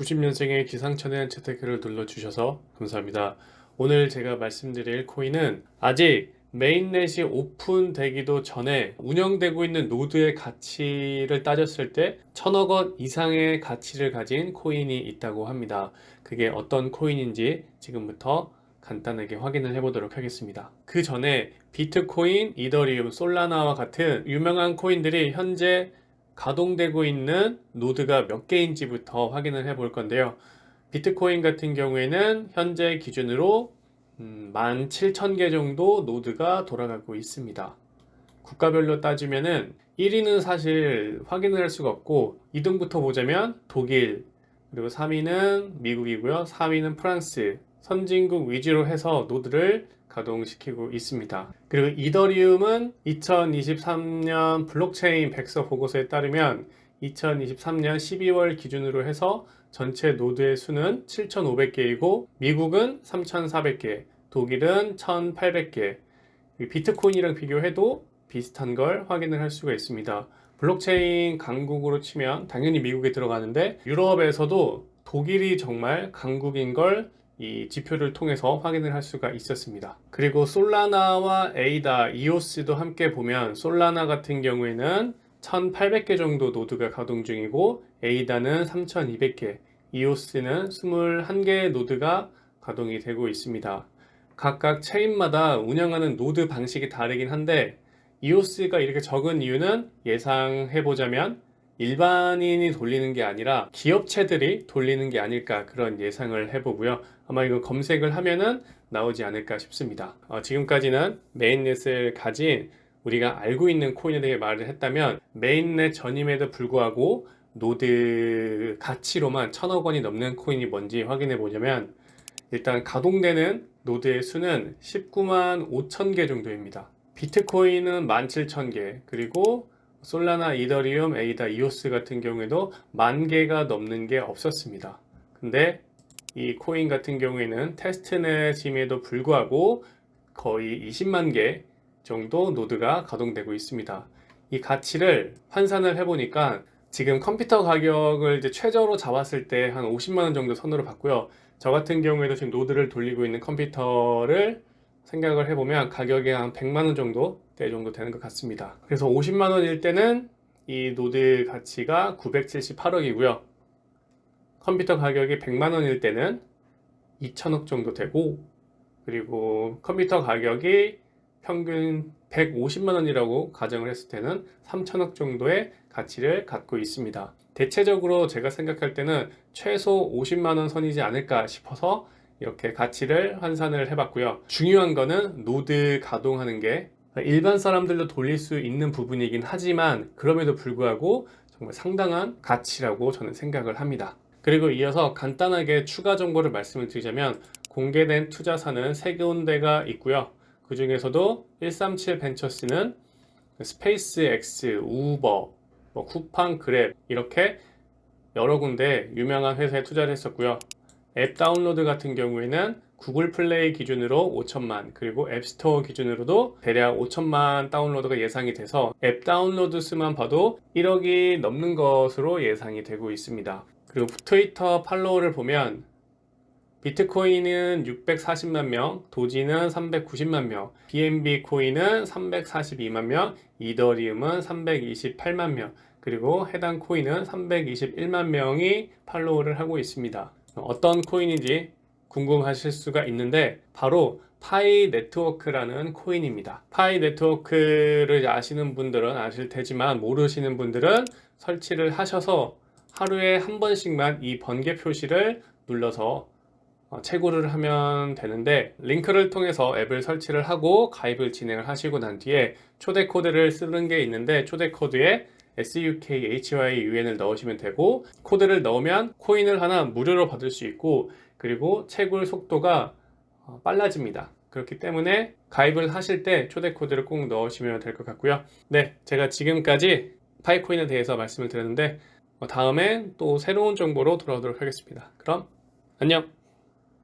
90년생의 기상천외한 채택을 눌러주셔서 감사합니다. 오늘 제가 말씀드릴 코인은 아직 메인넷이 오픈되기도 전에 운영되고 있는 노드의 가치를 따졌을 때 천억 원 이상의 가치를 가진 코인이 있다고 합니다. 그게 어떤 코인인지 지금부터 간단하게 확인을 해보도록 하겠습니다. 그 전에 비트코인, 이더리움, 솔라나와 같은 유명한 코인들이 현재 가동되고 있는 노드가 몇 개인지부터 확인을 해 볼 건데요. 비트코인 같은 경우에는 현재 기준으로 음, 17,000개 정도 노드가 돌아가고 있습니다. 국가별로 따지면은 1위는 사실 확인을 할 수가 없고 2등부터 보자면 독일 그리고 3위는 미국이고요. 4위는 프랑스 선진국 위주로 해서 노드를 가동시키고 있습니다. 그리고 이더리움은 2023년 블록체인 백서 보고서에 따르면 2023년 12월 기준으로 해서 전체 노드의 수는 7,500개이고 미국은 3,400개, 독일은 1,800개. 비트코인이랑 비교해도 비슷한 걸 확인을 할 수가 있습니다. 블록체인 강국으로 치면 당연히 미국에 들어가는데 유럽에서도 독일이 정말 강국인 걸 이 지표를 통해서 확인을 할 수가 있었습니다. 그리고 솔라나와 에이다, 이오스도 함께 보면 솔라나 같은 경우에는 1800개 정도 노드가 가동 중이고 에이다는 3200개, 이오스는 21개의 노드가 가동이 되고 있습니다. 각각 체인마다 운영하는 노드 방식이 다르긴 한데 이오스가 이렇게 적은 이유는 예상해 보자면 일반인이 돌리는 게 아니라 기업체들이 돌리는 게 아닐까 그런 예상을 해보고요. 아마 이거 검색을 하면은 나오지 않을까 싶습니다. 어, 지금까지는 메인넷을 가진 우리가 알고 있는 코인에 대해 말을 했다면 메인넷 전임에도 불구하고 노드 가치로만 천억 원이 넘는 코인이 뭔지 확인해 보자면 일단 가동되는 노드의 수는 19만 5천 개 정도입니다. 비트코인은 17,000개, 그리고 솔라나, 이더리움, 에이다, 이오스 같은 경우에도 만 개가 넘는 게 없었습니다. 근데 이 코인 같은 경우에는 테스트넷임에도 불구하고 거의 20만 개 정도 노드가 가동되고 있습니다. 이 가치를 환산을 해보니까 지금 컴퓨터 가격을 이제 최저로 잡았을 때 한 50만 원 정도 선으로 봤고요. 저 같은 경우에도 지금 노드를 돌리고 있는 컴퓨터를 생각을 해보면 가격이 한 100만 원 정도 대 정도 되는 것 같습니다. 그래서 50만 원일 때는 이 노드 가치가 978억이고요. 컴퓨터 가격이 100만 원일 때는 2천억 정도 되고 그리고 컴퓨터 가격이 평균 150만 원이라고 가정을 했을 때는 3천억 정도의 가치를 갖고 있습니다. 대체적으로 제가 생각할 때는 최소 50만 원 선이지 않을까 싶어서 이렇게 가치를 환산을 해봤고요. 중요한 거는 노드 가동하는 게 일반 사람들도 돌릴 수 있는 부분이긴 하지만 그럼에도 불구하고 정말 상당한 가치라고 저는 생각을 합니다. 그리고 이어서 간단하게 추가 정보를 말씀을 드리자면 공개된 투자사는 세 군데가 있고요. 그 중에서도 137 벤처스는 스페이스X, 우버, 뭐 쿠팡, 그랩 이렇게 여러 군데 유명한 회사에 투자를 했었고요. 앱 다운로드 같은 경우에는 구글 플레이 기준으로 5천만 그리고 앱스토어 기준으로도 대략 5천만 다운로드가 예상이 돼서 앱 다운로드 수만 봐도 1억이 넘는 것으로 예상이 되고 있습니다. 그리고 트위터 팔로워를 보면 비트코인은 640만 명, 도지는 390만 명, BNB 코인은 342만 명, 이더리움은 328만 명, 그리고 해당 코인은 321만 명이 팔로우를 하고 있습니다. 어떤 코인인지 궁금하실 수가 있는데 바로 파이 네트워크라는 코인입니다. 파이 네트워크를 아시는 분들은 아실 테지만 모르시는 분들은 설치를 하셔서 하루에 한 번씩만 이 번개 표시를 눌러서 어, 채굴을 하면 되는데 링크를 통해서 앱을 설치를 하고 가입을 진행을 하시고 난 뒤에 초대 코드를 쓰는 게 있는데 초대 코드에 SUKHYUN을 넣으시면 되고 코드를 넣으면 코인을 하나 무료로 받을 수 있고 그리고 채굴 속도가 어, 빨라집니다. 그렇기 때문에 가입을 하실 때 초대 코드를 꼭 넣으시면 될 것 같고요. 네, 제가 지금까지 파이코인에 대해서 말씀을 드렸는데 어, 다음에 또 새로운 정보로 돌아오도록 하겠습니다. 그럼 안녕!